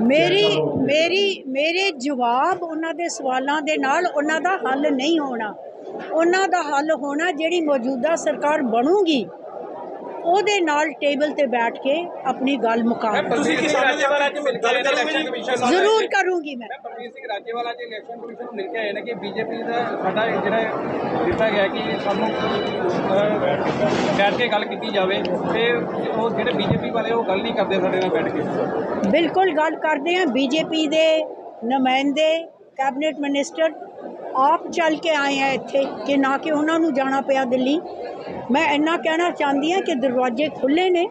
ਮੇਰੀ ਮੇਰੀ, ਮੇਰੇ ਜਵਾਬ ਉਹਨਾਂ ਦੇ ਸਵਾਲਾਂ ਦੇ ਨਾਲ ਉਹਨਾਂ ਦਾ ਹੱਲ ਨਹੀਂ ਹੋਣਾ। ਉਹਨਾਂ ਦਾ ਹੱਲ ਹੋਣਾ ਜਿਹੜੀ ਮੌਜੂਦਾ ਸਰਕਾਰ ਬਣੂਗੀ। ਉਹਦੇ ਨਾਲ ਟੇਬਲ ਤੇ ਬੈਠ ਕੇ ਆਪਣੀ ਗੱਲ ਮੁਕਾ ਤੁਸੀਂ ਕਿਸ ਰਾਜੇਵਾਲ ਅੱਜ ਮਿਲ ਕੇ ਇਲੈਕਸ਼ਨ ਕਮਿਸ਼ਨ ਨਾਲ। ਜ਼ਰੂਰ ਕਰੂੰਗੀ ਮੈਂ। ਪ੍ਰਵੀਨ ਸਿੰਘ ਰਾਜੇਵਾਲ ਅੱਜ ਇਲੈਕਸ਼ਨ ਕਮਿਸ਼ਨ ਨੂੰ ਮਿਲ ਕੇ ਆਏ ਨੇ ਕਿ ਬੀਜੇਪੀ ਦਾ ਸਾਡਾ ਜਿਹੜਾ ਦਿੱਤਾ ਗਿਆ ਕਿ ਸਾਨੂੰ ਬੈਠ ਕੇ ਗੱਲ ਕੀਤੀ ਜਾਵੇ ਤੇ ਉਹ ਜਿਹੜੇ ਬੀਜੇਪੀ ਵਾਲੇ ਉਹ ਗੱਲ ਨਹੀਂ ਕਰਦੇ ਸਾਡੇ ਨਾਲ ਬੈਠ ਕੇ। ਬਿਲਕੁਲ ਗੱਲ ਕਰਦੇ ਹਾਂ। ਬੀਜੇਪੀ ਦੇ ਨੁਮਾਇੰਦੇ ਕੈਬਨਿਟ ਮਿਨਿਸਟਰ ਆਪ ਚੱਲ ਕੇ ਆਏ ਆ ਇੱਥੇ ਕਿ ਨਾ ਕਿ ਉਹਨਾਂ ਨੂੰ ਜਾਣਾ ਪਿਆ ਦਿੱਲੀ। ਮੈਂ ਇੰਨਾ ਕਹਿਣਾ ਚਾਹੁੰਦੀ ਹਾਂ ਕਿ ਦਰਵਾਜ਼ੇ ਖੁੱਲੇ ਨੇ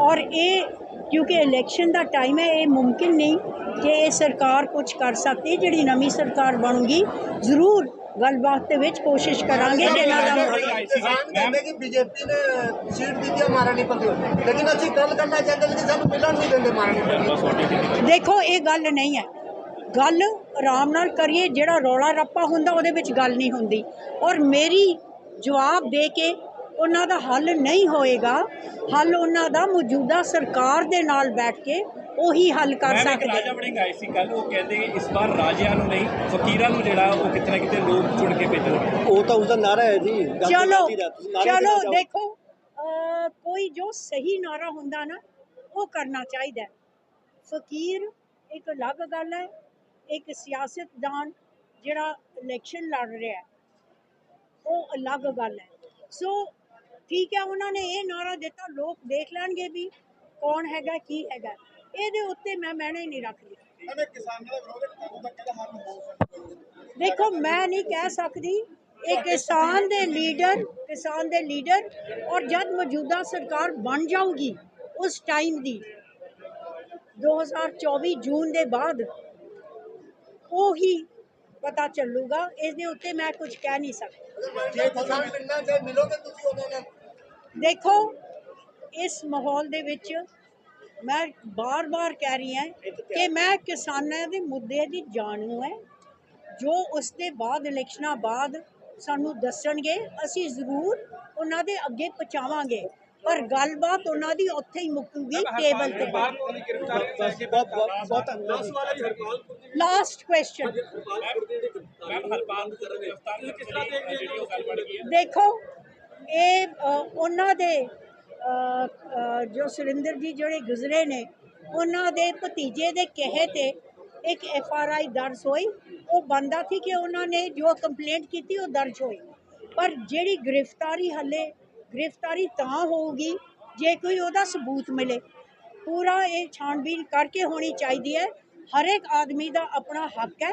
ਔਰ ਇਹ ਕਿਉਂਕਿ ਇਲੈਕਸ਼ਨ ਦਾ ਟਾਈਮ ਹੈ ਇਹ ਮੁਮਕਿਨ ਨਹੀਂ ਕਿ ਇਹ ਸਰਕਾਰ ਕੁਝ ਕਰ ਸਕਦੀ ਜਿਹੜੀ ਨਵੀਂ ਸਰਕਾਰ ਬਣੂਗੀ ਜ਼ਰੂਰ ਗੱਲਬਾਤ ਦੇ ਵਿੱਚ ਕੋਸ਼ਿਸ਼ ਕਰਾਂਗੇ ਕਿ ਇਹਨਾਂ ਦਾ ਕਿਸਾਨ ਕਹਿੰਦੇ ਕਿ ਬੀਜੇਪੀ ਨੇ ਸੀਟ ਦਿੱਤੀ ਹੈ ਮਾਰਾ ਨਹੀਂ ਪੰਦੇ ਲੇਕਿਨ ਅਸੀਂ ਗੱਲ ਕਰਨਾ ਚਾਹੁੰਦੇ ਲੇਕਿਨ ਸਾਨੂੰ ਮਿਲਣ ਨਹੀਂ ਦਿੰਦੇ ਮਾਰਾ ਨਹੀਂ ਦੇਖੋ ਇਹ ਗੱਲ ਨਹੀਂ ਹੈ। ਗੱਲ ਆਰਾਮ ਨਾਲ ਕਰੀਏ ਜਿਹੜਾ ਰੌਲਾ ਰੱਪਾ ਹੁੰਦਾ ਉਹਦੇ ਵਿੱਚ ਗੱਲ ਨਹੀਂ ਹੁੰਦੀ। ਔਰ ਮੇਰੀ ਜਵਾਬ ਦੇ ਕੇ ਉਹਨਾਂ ਦਾ ਹੱਲ ਨਹੀਂ ਹੋਏਗਾ ਹੱਲ ਉਹਨਾਂ ਦਾ ਮੌਜੂਦਾ ਸਰਕਾਰ ਦੇ ਨਾਲ ਬੈਠ ਕੇ ਉਹੀ ਹੱਲ ਕਰ ਮੈਂ ਸਕਦੇ। ਰਾਜਾ ਵੜਿੰਗ ਆਈ ਸੀ ਕੱਲ ਉਹ ਕਹਿੰਦੇ ਇਸ ਵਾਰ ਰਾਜਿਆਂ ਨੂੰ ਨਹੀਂ ਫਕੀਰਾਂ ਨੂੰ ਜਿਹੜਾ ਉਹ ਕਿਤੇ ਨਾ ਕਿਤੇ ਲੋਕ ਚੁਣ ਕੇ ਭੇਜਣਗੇ। ਉਹ ਤਾਂ ਉਸਦਾ ਨਾਰਾ ਹੈ ਜੀ ਚਲੋ ਚਲੋ ਦੇਖੋ ਕੋਈ ਜੋ ਸਹੀ ਨਾਰਾ ਹੁੰਦਾ ਨਾ ਉਹ ਕਰਨਾ ਚਾਹੀਦਾ ਹੈ। ਫਕੀਰ ਇੱਕ ਅਲੱਗ ਗੱਲ ਹੈ ਇੱਕ ਸਿਆਸਤਦਾਨ ਜਿਹੜਾ ਇਲੈਕਸ਼ਨ ਲੜ ਰਿਹਾ ਉਹ ਅਲੱਗ ਗੱਲ ਹੈ। ਸੋ ਠੀਕ ਹੈ ਉਹਨਾਂ ਨੇ ਇਹ ਨਾਰਾ ਦਿੱਤਾ ਲੋਕ ਦੇਖ ਲੈਣਗੇ ਵੀ ਕੌਣ ਹੈਗਾ ਕੀ ਹੈਗਾ। ਇਹਦੇ ਉੱਤੇ ਮੈਂ ਮੈਨੇ ਹੀ ਨਹੀਂ ਰੱਖਦੀ। ਦੇਖੋ ਮੈਂ ਨਹੀਂ ਕਹਿ ਸਕਦੀ ਇਹ ਕਿਸਾਨ ਦੇ ਲੀਡਰ ਕਿਸਾਨ ਦੇ ਲੀਡਰ ਔਰ ਜਦ ਮੌਜੂਦਾ ਸਰਕਾਰ ਬਣ ਜਾਊਗੀ ਉਸ ਟਾਈਮ ਦੀ 2024 ਜੂਨ ਦੇ ਬਾਅਦ ਉਹੀ ਪਤਾ ਚੱਲੂਗਾ ਇਸ ਦੇ ਉੱਤੇ ਮੈਂ ਕੁਝ ਕਹਿ ਨਹੀਂ ਸਕਦੀ। ਦੇਖੋ ਇਸ ਮਾਹੌਲ ਦੇ ਵਿੱਚ ਮੈਂ ਬਾਰ-ਬਾਰ ਕਹਿ ਰਹੀ ਹਾਂ ਕਿ ਮੈਂ ਕਿਸਾਨਾਂ ਦੇ ਮੁੱਦੇ ਦੀ ਜਾਣੂ ਹੈ। ਜੋ ਉਸ ਦੇ ਬਾਅਦ ਇਲੈਕਸ਼ਨਾਂ ਬਾਅਦ ਸਾਨੂੰ ਦੱਸਣਗੇ ਅਸੀਂ ਜ਼ਰੂਰ ਉਹਨਾਂ ਦੇ ਅੱਗੇ ਪਹੁੰਚਾਵਾਂਗੇ। ਪਰ ਗੱਲਬਾਤ ਉਹਨਾਂ ਦੀ ਉੱਥੇ ਹੀ ਮੁੱਕੂਗੀ ਟੇਬਲ ਤੇ ਲਾਸਟ ਕੁਐਸਚਨ ਦੇਖੋ ਇਹ ਉਹਨਾਂ ਦੇ ਜੋ ਸੁਰਿੰਦਰ ਜੀ ਜਿਹੜੇ ਗੁਜ਼ਰੇ ਨੇ ਉਹਨਾਂ ਦੇ ਭਤੀਜੇ ਦੇ ਕਹੇ ਤੇ ਇੱਕ ਐਫ ਆਰ ਆਈ ਦਰਜ ਹੋਈ। ਉਹ ਬੰਦਾ ਸੀ ਕਿ ਉਹਨਾਂ ਨੇ ਜੋ ਕੰਪਲੇਂਟ ਕੀਤੀ ਉਹ ਦਰਜ ਹੋਈ। ਪਰ ਜਿਹੜੀ ਗ੍ਰਿਫਤਾਰੀ ਹੱਲੇ ਗ੍ਰਿਫਤਾਰੀ ਤਾਂ ਹੋਊਗੀ ਜੇ ਕੋਈ ਉਹਦਾ ਸਬੂਤ ਮਿਲੇ। ਪੂਰਾ ਇਹ ਛਾਣਬੀਨ ਕਰਕੇ ਹੋਣੀ ਚਾਹੀਦੀ ਹੈ। ਹਰ ਇੱਕ ਆਦਮੀ ਦਾ ਆਪਣਾ ਹੱਕ ਹੈ।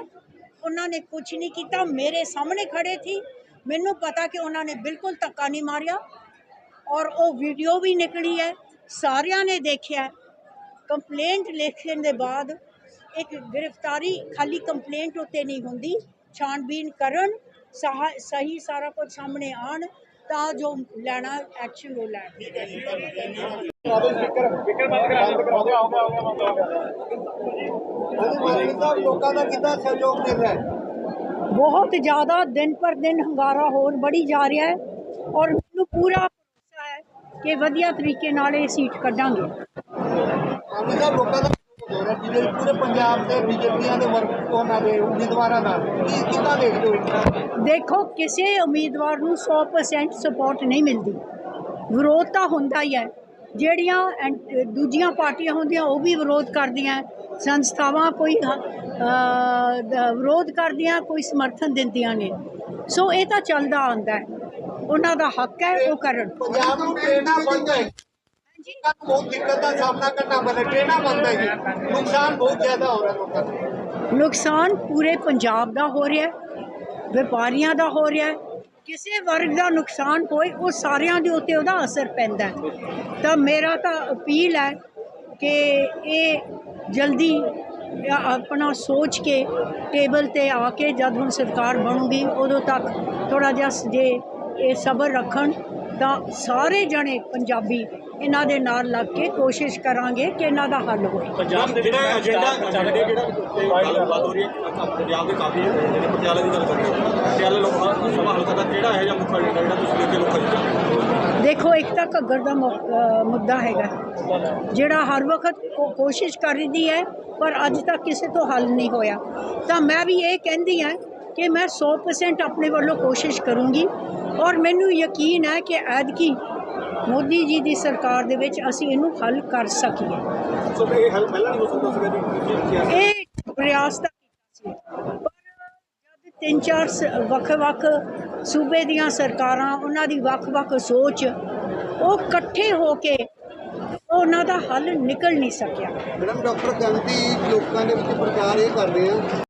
ਉਹਨਾਂ ਨੇ ਕੁਝ ਨਹੀਂ ਕੀਤਾ। ਮੇਰੇ ਸਾਹਮਣੇ ਖੜੇ ਸੀ। ਮੈਨੂੰ ਪਤਾ ਕਿ ਉਹਨਾਂ ਨੇ ਬਿਲਕੁਲ ਧੱਕਾ ਨਹੀਂ ਮਾਰਿਆ। ਔਰ ਉਹ ਵੀਡੀਓ ਵੀ ਨਿਕਲੀ ਹੈ। ਸਾਰਿਆਂ ਨੇ ਦੇਖਿਆ। ਕੰਪਲੇਂਟ ਲਿਖਣ ਦੇ ਬਾਅਦ ਇੱਕ ਗ੍ਰਿਫਤਾਰੀ ਖਾਲੀ ਕੰਪਲੇਂਟ ਉੱਤੇ ਨਹੀਂ ਹੁੰਦੀ। ਛਾਣਬੀਨ ਕਰਨ, ਸਾਹ- ਸਹੀ ਸਾਰਾ ਕੁਝ ਸਾਹਮਣੇ ਆਣ ਤਾਂ ਜੋ ਲੈਣਾ ਐਕਸ਼ਨ ਉਹ ਲੈਣ। ਲੋਕਾਂ ਦਾ ਕਿੰਨਾ ਸਹਿਯੋਗ ਮਿਲ ਰਿਹਾ ਹੈ ਬਹੁਤ ਜ਼ਿਆਦਾ ਦਿਨ ਪਰ ਦਿਨ ਹੰਗਾਰਾ ਹੋਰ ਬੜੀ ਜਾ ਰਿਹਾ ਹੈ ਔਰ ਮੈਨੂੰ ਪੂਰਾ ਭਰੋਸਾ ਹੈ ਕਿ ਵਧੀਆ ਤਰੀਕੇ ਨਾਲ ਇਹ ਸੀਟ ਕੱਢਾਂਗੇ। ਲੋਕਾਂ ਦਾ ਹੋ ਰਿਹਾ ਜਿਹਦੇ ਪੂਰੇ ਪੰਜਾਬ ਦੇ ਬੀਜੇਪੀਆਂ ਦੇ ਵਰਕ ਉਹਨਾਂ ਦੇ ਉਮੀਦਵਾਰਾਂ ਦਾ ਕੀ ਕਿੰਨਾ ਦੇਖਦੇ ਹੋ ਇਹਨਾਂ ਦੇਖੋ ਕਿਸੇ ਉਮੀਦਵਾਰ ਨੂੰ 100% ਸਪੋਰਟ ਨਹੀਂ ਮਿਲਦੀ। ਵਿਰੋਧ ਤਾਂ ਹੁੰਦਾ ਹੀ ਹੈ। ਜਿਹੜੀਆਂ ਦੂਜੀਆਂ ਪਾਰਟੀਆਂ ਹੁੰਦੀਆਂ ਉਹ ਵੀ ਵਿਰੋਧ ਕਰਦੀਆਂ। ਸੰਸਥਾਵਾਂ ਕੋਈ ਵਿਰੋਧ ਕਰਦੀਆਂ ਕੋਈ ਸਮਰਥਨ ਦਿੰਦੀਆਂ ਨੇ। ਸੋ ਇਹ ਤਾਂ ਚੱਲਦਾ ਆਉਂਦਾ ਹੈ। ਉਹਨਾਂ ਦਾ ਹੱਕ ਹੈ ਉਹ ਕਰਨ। ਪੰਜਾਬ ਨੂੰ ਬਹੁਤ ਦਿੱਕਤ ਦਾ ਸਾਹਮਣਾ ਕਰਨਾ ਪੈਂਦਾ, ਟ੍ਰੇਨਾਂ ਬੰਦ ਹੈ ਜੀ ਨੁਕਸਾਨ ਬਹੁਤ ਜ਼ਿਆਦਾ ਹੋ ਰਿਹਾ ਲੋਕਾਂ ਦਾ। ਨੁਕਸਾਨ ਪੂਰੇ ਪੰਜਾਬ ਦਾ ਹੋ ਰਿਹਾ ਵਪਾਰੀਆਂ ਦਾ ਹੋ ਰਿਹਾ ਕਿਸੇ ਵਰਗ ਦਾ ਨੁਕਸਾਨ ਹੋਏ, ਉਹ ਸਾਰਿਆਂ ਦੇ ਉੱਤੇ ਉਹਦਾ ਅਸਰ ਪੈਂਦਾ ਤਾਂ ਮੇਰਾ ਤਾਂ ਅਪੀਲ ਹੈ ਕਿ ਇਹ ਜਲਦੀ ਆਪਣਾ ਸੋਚ ਕੇ ਟੇਬਲ ਤੇ ਆ ਕੇ ਜਦ ਹੁਣ ਸਰਕਾਰ ਬਣੂਗੀ, ਉਦੋਂ ਤੱਕ ਥੋੜਾ ਜਿਹਾ ਜੇ ਇਹ ਸਬਰ ਰੱਖਣ, ਤਾਂ ਸਾਰੇ ਜਣੇ ਪੰਜਾਬੀ ਇਹਨਾਂ ਦੇ ਨਾਲ ਲੱਗ ਕੇ ਕੋਸ਼ਿਸ਼ ਕਰਾਂਗੇ ਕਿ ਇਹਨਾਂ ਦਾ ਹੱਲ ਹੋਵੇ। ਪੰਜਾਬ ਦੇ ਵਿੱਚ ਏਜੰਡਾ ਚੱਲ ਰਿਹਾ ਜਿਹੜਾ ਗੱਲਬਾਤ ਹੋ ਰਹੀ ਹੈ ਪੰਜਾਬ ਦੇ ਕਾਫੀ ਜਿਹੜੇ ਪਟਿਆਲੇ ਦੀ ਗੱਲ ਕਰ ਰਹੇ ਹੋ ਪਟਿਆਲੇ ਲੋਕ ਸਭਾ ਹਲਕਾ ਦਾ ਕਿਹੜਾ ਹੈ ਜਾਂ ਮੁੱਖ ਏਜੰਡਾ ਜਿਹੜਾ ਤੁਸੀਂ ਲੈ ਕੇ ਲੋਕਾਂ ਨੂੰ ਦੇਖੋ ਇੱਕ ਤਾਂ ਘੱਗਰ ਦਾ ਮੁੱਦਾ ਹੈਗਾ। ਜਿਹੜਾ ਹਰ ਵਕਤ ਕੋ- ਕੋਸ਼ਿਸ਼ ਕਰੀਦੀ ਹੈ ਪਰ ਅੱਜ ਤੱਕ ਕਿਸੇ ਤੋਂ ਹੱਲ ਨਹੀਂ ਹੋਇਆ। ਤਾਂ ਮੈਂ ਵੀ ਇਹ ਕਹਿੰਦੀ ਹਾਂ ਕਿ ਮੈਂ 100% ਆਪਣੇ ਵੱਲੋਂ ਕੋਸ਼ਿਸ਼ ਕਰੂੰਗੀ ਔਰ ਮੈਨੂੰ ਯਕੀਨ ਹੈ ਕਿ ਐਤਕੀ ਮੋਦੀ ਜੀ ਦੀ ਸਰਕਾਰ ਦੇ ਵਿੱਚ ਅਸੀਂ ਇਹਨੂੰ ਹੱਲ ਕਰ ਸਕੀਏ। ਸੋ ਇਹ ਹੱਲ ਪਹਿਲਾਂ ਨਹੀਂ ਹੋ ਸਕਦਾ ਸੀਗਾ ਜੀ? ਤੁਸੀਂ ਕਿਹਾ ਇਹ ਪ੍ਰਯਾਸ ਤਾਂ ਕੀਤਾ ਸੀ। ਪਰ ਜਦ ਤਿੰਨ ਚਾਰ ਵੱਖ-ਵੱਖ ਸੂਬੇ ਦੀਆਂ ਸਰਕਾਰਾਂ ਉਹਨਾਂ ਦੀ ਵੱਖ-ਵੱਖ ਸੋਚ ਉਹ ਇਕੱਠੇ ਹੋ ਕੇ ਉਹਨਾਂ ਦਾ ਹੱਲ ਨਿਕਲ ਨਹੀਂ ਸਕਿਆ। ਮੈਡਮ ਡਾਕਟਰ ਗਾਂਧੀ ਲੋਕਾਂ ਦੇ ਵਿੱਚ ਪ੍ਰਚਾਰ ਇਹ ਕਰਦੇ ਆ।